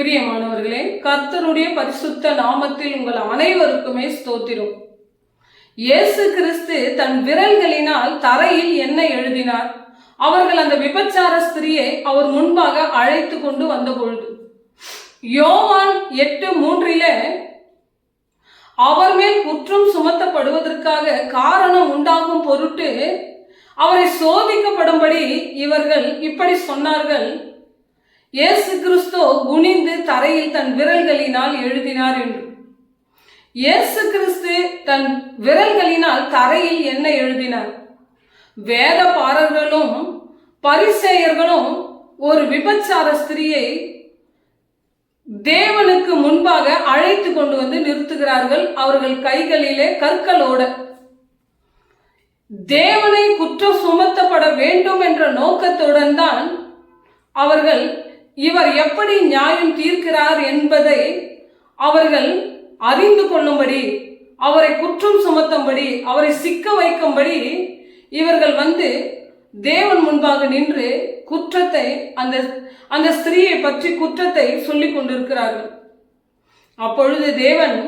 பிரியமானவர்களே கர்த்தருடைய பரிசுத்த நாமத்தில் உங்கள் அனைவருக்குமே ஸ்தோத்திரும். இயேசு கிறிஸ்து தன் விரல்களினால் தரையில் என்ன எழுதினார்? அவர்கள் அந்த விபச்சார ஸ்திரியை அவர் முன்பாக அழைத்து கொண்டு வந்த பொழுது யோவான் எட்டு மூன்றில அவர் மேல் குற்றம் சுமத்தப்படுவதற்காக காரணம் உண்டாகும் பொருட்டு அவரை சோதிக்கப்படும்படி இவர்கள் இப்படி சொன்னார்கள். இயேசு கிறிஸ்தோ குனிந்து தரையில் தன் விரல்களினால் எழுதினார் என்று. இயேசு கிறிஸ்து தன் விரல்களினால் தரையில் என்ன எழுதினார்? வேதபாரர்களும் பரிசேயர்களும் ஒரு விபச்சார ஸ்திரியை தேவனுக்கு முன்பாக அழைத்து கொண்டு வந்து நிறுத்துகிறார்கள். அவர்கள் கைகளிலே கற்களோட. தேவனை குற்றம் சுமத்தப்பட வேண்டும் என்ற நோக்கத்துடன் தான் அவர்கள் இவர் எப்படி நியாயம் தீர்க்கிறார் என்பதை அவர்கள் அறிந்து கொள்ளும்படி அவரை குற்றம் சுமத்தும்படி அவரை சிக்க வைக்கும்படி இவர்கள் வந்து தேவன் முன்பாக நின்று குற்றத்தை அந்த அந்த ஸ்திரீயை பற்றி குற்றத்தை சொல்லிக் கொண்டிருக்கிறார்கள். அப்பொழுது தேவன்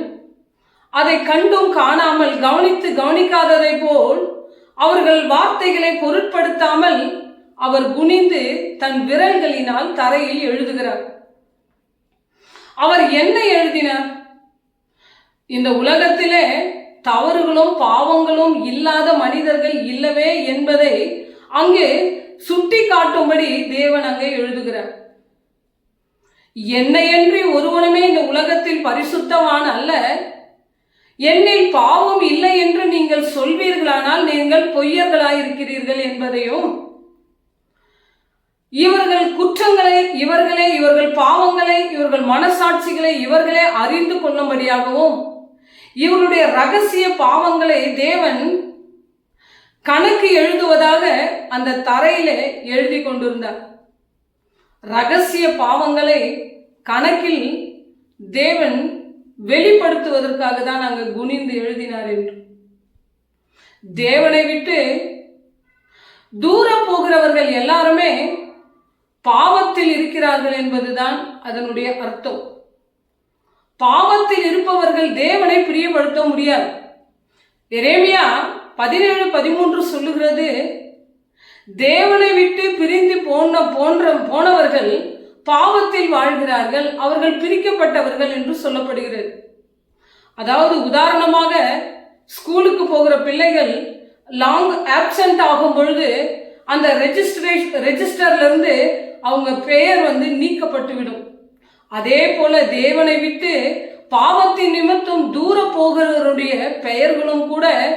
அதை கண்டும் காணாமல் கவனித்து கவனிக்காததை போல் அவர்கள் வார்த்தைகளை பொருட்படுத்தாமல் அவர் குனிந்து தன் விரல்களினால் தரையில் எழுதுகிறார். அவர் என்ன எழுதினார்? இந்த உலகத்திலே தவறுகளும் பாவங்களும் இல்லாத மனிதர்கள் இல்லவே என்பதை அங்கே சுட்டி காட்டும்படி தேவன் அங்கே எழுதுகிறார். என்னையன்றி ஒருவனுமே இந்த உலகத்தில் பரிசுத்தவான் அல்ல. என்னில் பாவம் இல்லை என்று நீங்கள் சொல்வீர்களானால் நீங்கள் பொய்யர்களாயிருக்கிறீர்கள் என்பதையும் இவர்கள் குற்றங்களை இவர்களே இவர்கள் பாவங்களை இவர்கள் மனசாட்சிகளை இவர்களே அறிந்து கொள்ளும்படியாகவும் இவருடைய ரகசிய பாவங்களை தேவன் கணக்கு எழுதுவதாக அந்த தரையிலே எழுதி கொண்டிருந்தார். ரகசிய பாவங்களை கணக்கில் தேவன் வெளிப்படுத்துவதற்காக தான் அங்கு குனிந்து எழுதினார் என்று. தேவனை விட்டு தூர போகிறவர்கள் எல்லாருமே பாவத்தில் இருக்கிறார்கள் என்பதுதான் அதனுடைய அர்த்தம். பாவத்தில் இருப்பவர்கள் தேவனை பிரியப்படுத்த முடியாது. எரேமியா பதினேழு பதிமூன்று சொல்லுகிறது தேவனை விட்டு பிரிந்து போன போன்ற போனவர்கள் பாவத்தில் வாழ்கிறார்கள் அவர்கள் பிரிக்கப்பட்டவர்கள் என்று சொல்லப்படுகிறது. அதாவது உதாரணமாக ஸ்கூலுக்கு போகிற பிள்ளைகள் லாங் ஆப்சண்ட் ஆகும் பொழுது அந்த ரெஜிஸ்ட்ரேஷன் ரெஜிஸ்டர்லேருந்து அவங்க பெயர் வந்து நீக்கப்பட்டு விடும் அதே போல தேவனை விட்டு பாவத்தின் நிமித்தம் தூர போகிறவருடைய பெயர்களும் கூட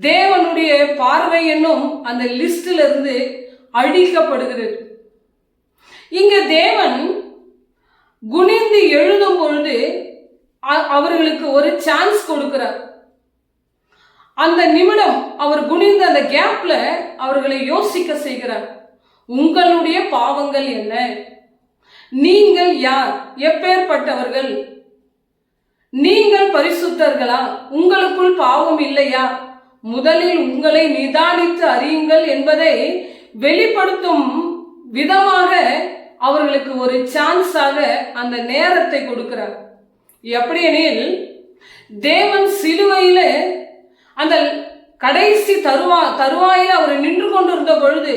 தேவனுடைய பார்வை என்னும் அந்த லிஸ்டில் இருந்து அழிக்கப்படுகிறது. இங்க தேவன் குனிந்து எழுதும் பொழுது அ- அவர்களுக்கு ஒரு சான்ஸ் கொடுக்கிறார். அந்த நிமிடம் அவர் குனிந்த அந்த கேப்ல அவர்களை யோசிக்க செய்கிறார். உங்களுடைய பாவங்கள் என்ன? நீங்கள் யார்? எப்பேற்பட்டவர்கள்? நீங்கள் பரிசுத்தர்களா? உங்களுக்குள் பாவம் இல்லையா? முதலில் உங்களை நிதானித்து அறியுங்கள் என்பதை வெளிப்படுத்தும் விதமாக அவர்களுக்கு ஒரு சான்ஸாக அந்த நேரத்தை கொடுக்கிறார். எப்படி எனில் தேவன் சிலுவையில் அந்த கடைசி தருவா தருவாயில் அவர் நின்று கொண்டிருந்த பொழுது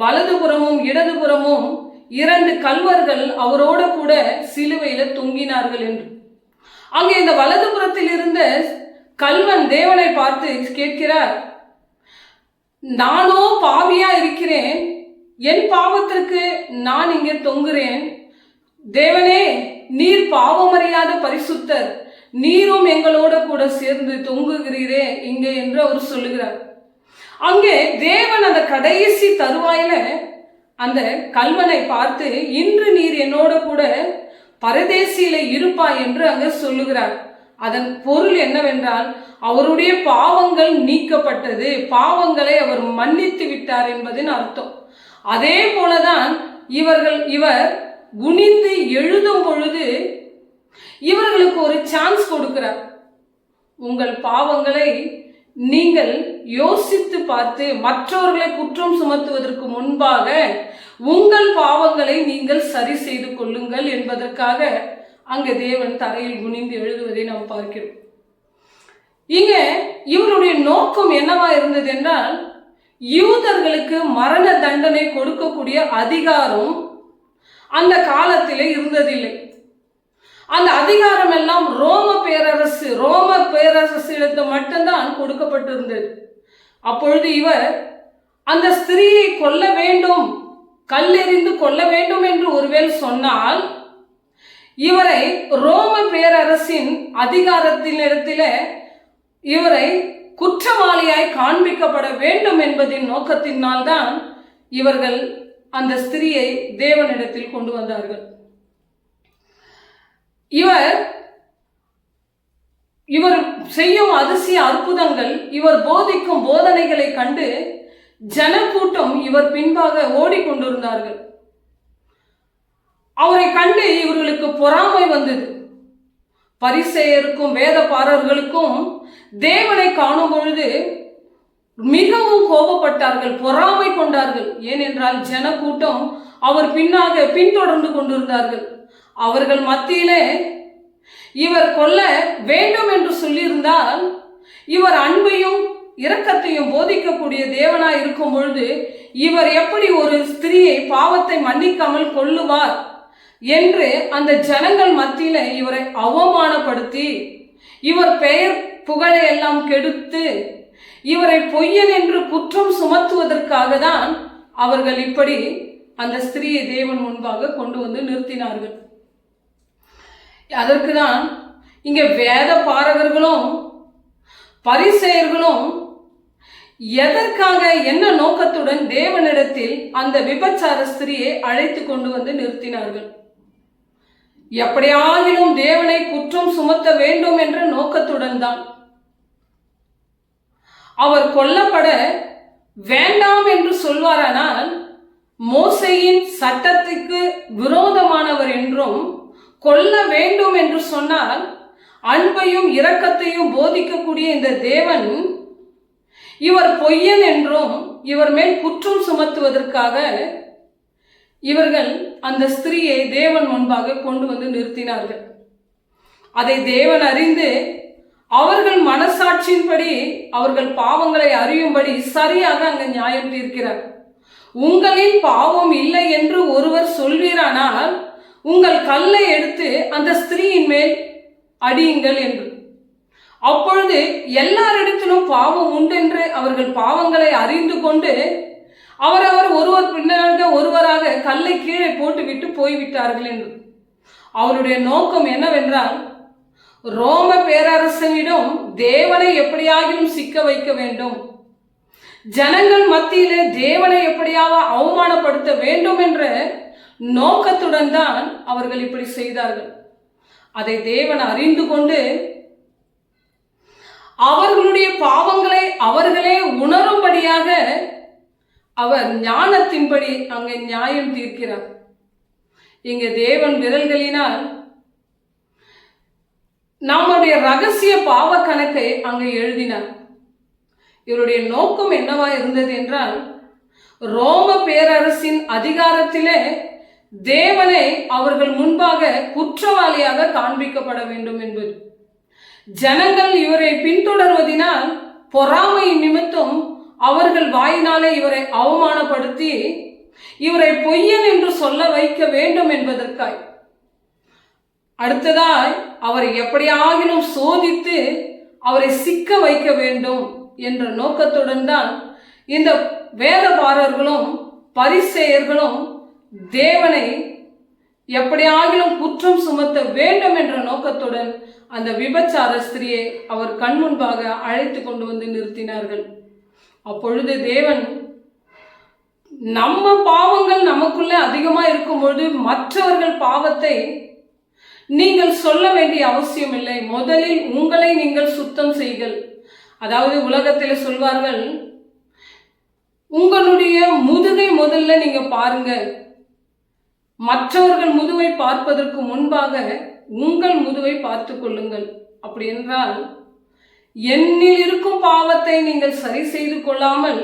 வலதுபுறமும் இடதுபுறமும் இரண்டு கல்வர்கள் அவரோட கூட சிலுவையில தொங்கினார்கள் என்று. அங்கே இந்த வலதுபுறத்தில் இருந்த கல்வன் தேவனை பார்த்து கேட்கிறார் நானோ பாவியா இருக்கிறேன். என் பாவத்திற்கு நான் இங்கே தொங்குறேன். தேவனே நீர் பாவமறியாத பரிசுத்தர். நீரும் எங்களோட கூட சேர்ந்து தொங்குகிறீரே இங்கே என்று அவர் சொல்லுகிறார். அங்கே தேவன் அந்த கடைசி தருவாயில அந்த கல்வனை பார்த்து இன்று நீர் என்னோட கூட பரதேசியில இருப்பாய் என்று அங்க சொல்லுகிறார். அதன் பொருள் என்னவென்றால் அவருடைய பாவங்கள் நீக்கப்பட்டது. பாவங்களை அவர் மன்னித்து விட்டார் என்பதின் அர்த்தம். அதே போலதான் இவர்கள் இவர் குனிந்து எழுதும் பொழுது இவர்களுக்கு ஒரு சான்ஸ் கொடுக்கிறார். உங்கள் பாவங்களை நீங்கள் யோசித்து பார்த்து மற்றவர்களை குற்றம் சுமத்துவதற்கு முன்பாக உங்கள் பாவங்களை நீங்கள் சரி செய்து கொள்ளுங்கள் என்பதற்காக அங்கே தேவன் தரையில் குனிந்து எழுதுவதை நாம் பார்க்கிறோம். இங்க இவருடைய நோக்கம் என்னவா இருந்தது என்றால் யூதர்களுக்கு மரண தண்டனை கொடுக்கக்கூடிய அதிகாரம் அந்த காலத்திலே இருந்ததில்லை. அந்த அதிகாரம் எல்லாம் ரோம பேரரசு ரோம பேரரசிடத்து மட்டும்தான் கொடுக்கப்பட்டிருந்தது. அப்பொழுது இவர் அந்த ஸ்திரீயை கொல்ல வேண்டும் கல்லெறிந்து கொல்ல வேண்டும் என்று ஒருவேள் சொன்னால் இவரை ரோம பேரரசின் அதிகாரத்தினிடத்தில இவரை குற்றவாளியாய் காண்பிக்கப்பட வேண்டும் என்பதின் நோக்கத்தினால்தான் இவர்கள் அந்த ஸ்திரியை தேவனிடத்தில் கொண்டு வந்தார்கள். இவர் இவர் செய்யும் அதிசய அற்புதங்கள் இவர் போதிக்கும் போதனைகளை கண்டு ஜனக்கூட்டம் இவர் பின்பாக ஓடிக்கொண்டிருந்தார்கள். அவரை கண்டு இவர்களுக்கு பொறாமை வந்தது. பரிசெயருக்கும் வேதபாரர்களுக்கும் தேவனை காணும் பொழுது மிகவும் கோபப்பட்டார்கள் பொறாமை கொண்டார்கள். ஏனென்றால் ஜனக்கூட்டம் அவர் பின்னாக பின்தொடர்ந்து கொண்டிருந்தார்கள். அவர்கள் மத்தியிலே இவர் கொல்ல வேண்டும் என்று சொல்லியிருந்தால் இவர் அன்பையும் இரக்கத்தையும் போதிக்கக்கூடிய தேவனாய் இருக்கும் பொழுது இவர் எப்படி ஒரு ஸ்திரியை பாவத்தை மன்னிக்காமல் கொள்ளுவார் என்று அந்த ஜனங்கள் மத்தியில இவரை அவமானப்படுத்தி இவர் பெயர் புகழை எல்லாம் கெடுத்து இவரை பொய்யன் என்று குற்றம் சுமத்துவதற்காக தான் அவர்கள் இப்படி அந்த ஸ்திரியை தேவன் முன்பாக கொண்டு வந்து நிறுத்தினார்கள். அதற்கு தான் இங்கே வேத பாரகர்களும் பரிசெயர்களும் எதற்காக என்ன நோக்கத்துடன் தேவனிடத்தில் அந்த விபச்சார ஸ்திரியை அழைத்து கொண்டு வந்து நிறுத்தினார்கள்? எப்படியாகிலும் தேவனை குற்றம் சுமத்த வேண்டும் என்ற நோக்கத்துடன் தான். அவர் கொல்லப்பட வேண்டாம் என்று சொல்வாரானால் மோசையின் சட்டத்துக்கு விரோதமானவர் என்றும் கொல்ல வேண்டும் என்று சொன்னால் அன்பையும் இரக்கத்தையும் போதிக்கக்கூடிய இந்த தேவன் இவர் பொய்யன் என்றும் இவர் மேல் குற்றம் சுமத்துவதற்காக இவர்கள் அந்த ஸ்திரீயை தேவன் முன்பாக கொண்டு வந்து நிறுத்தினார்கள். அதை தேவன் அறிந்து அவர்கள் மனசாட்சியின்படி அவர்கள் பாவங்களை அறியும்படி சரியாக அங்கு நியாயம் தீர்க்கிறார். உங்களின் பாவம் இல்லை என்று உங்கள் கல்லை எடுத்து அந்த ஸ்திரீயின் மேல் அடியுங்கள் என்று. அப்பொழுது எல்லாரிடத்திலும் பாவம் உண்டென்று அவர்கள் பாவங்களை அறிந்து கொண்டு அவரவர் ஒருவர் பின்னாக ஒருவராக கல்லை கீழே போட்டுவிட்டு போய்விட்டார்கள் என்று. அவருடைய நோக்கம் என்னவென்றால் ரோம பேரரசனிடம் தேவனை எப்படியாகிலும் சிக்க வைக்க வேண்டும். ஜனங்கள் மத்தியிலே தேவனை எப்படியாக அவமானப்படுத்த வேண்டும் என்ற நோக்கத்துடன் தான் அவர்கள் இப்படி செய்தார்கள். அதை தேவன் அறிந்து கொண்டு அவர்களுடைய பாவங்களை அவர்களே உணரும்படியாக அவர் ஞானத்தின்படி அங்கே நியாயம் தீர்க்கிறார். இங்க தேவன் விரல்களினால் நம்முடைய ரகசிய பாவ கணக்கை அங்கே எழுதினார். இவருடைய நோக்கம் என்னவா இருந்தது என்றால் ரோம பேரரசின் அதிகாரத்திலே தேவனை அவர்கள் முன்பாக குற்றவாளியாக காண்பிக்கப்பட வேண்டும் என்பது. ஜனங்கள் இவரை பின்தொடர்வதினால் பொறாமையின் நிமித்தம் அவர்கள் வாயினாலே இவரை அவமானப்படுத்தி இவரை பொய்யன் என்று சொல்ல வைக்க வேண்டும் என்பதற்காய். அடுத்ததாய் அவரை எப்படியாகினும் சோதித்து அவரை சிக்க வைக்க வேண்டும் என்ற நோக்கத்துடன் தான் இந்த வேதபாரர்களும் பரிசெயர்களும் தேவனை எப்படியாகிலும் குற்றம் சுமத்த வேண்டும் என்ற நோக்கத்துடன் அந்த விபச்சார ஸ்திரியை அவர் கண் முன்பாக அழைத்து கொண்டு வந்து நிறுத்தினார்கள். அப்பொழுது தேவன் நம்ம பாவங்கள் நமக்குள்ளே அதிகமாக இருக்கும் பொழுது மற்றவர்கள் பாவத்தை நீங்கள் சொல்ல வேண்டிய அவசியம் இல்லை. முதலில் உங்களை நீங்கள் சுத்தம் செய்கள் அதாவது உலகத்தில் சொல்வார்கள் உங்களுடைய முதுகை முதல்ல நீங்க பாருங்க மற்றவர்கள் முதுவை பார்ப்பதற்கு முன்பாக உங்கள் முதுவை பார்த்து கொள்ளுங்கள். அப்படி என்றால் என்னில் இருக்கும் பாவத்தை நீங்கள் சரி செய்து கொள்ளாமல்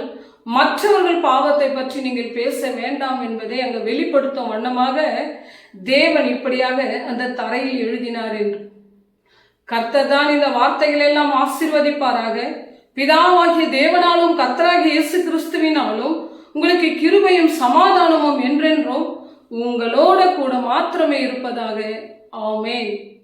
மற்றவர்கள் பாவத்தை பற்றி நீங்கள் பேச வேண்டாம் என்பதை அங்கு வெளிப்படுத்தும் வண்ணமாக தேவன் இப்படியாக அந்த தரையில் எழுதினார் என்று. கர்த்தர் தான் இந்த வார்த்தைகள் எல்லாம் ஆசிர்வதிப்பாராக. பிதாவாகிய தேவனாலும் கர்த்தராகிய இயேசு கிறிஸ்துவினாலும் உங்களுக்கு கிருபையும் சமாதானமும் என்றென்றும் உங்களோட கூட மாத்திரமே இருப்பதாக. ஆமேன்.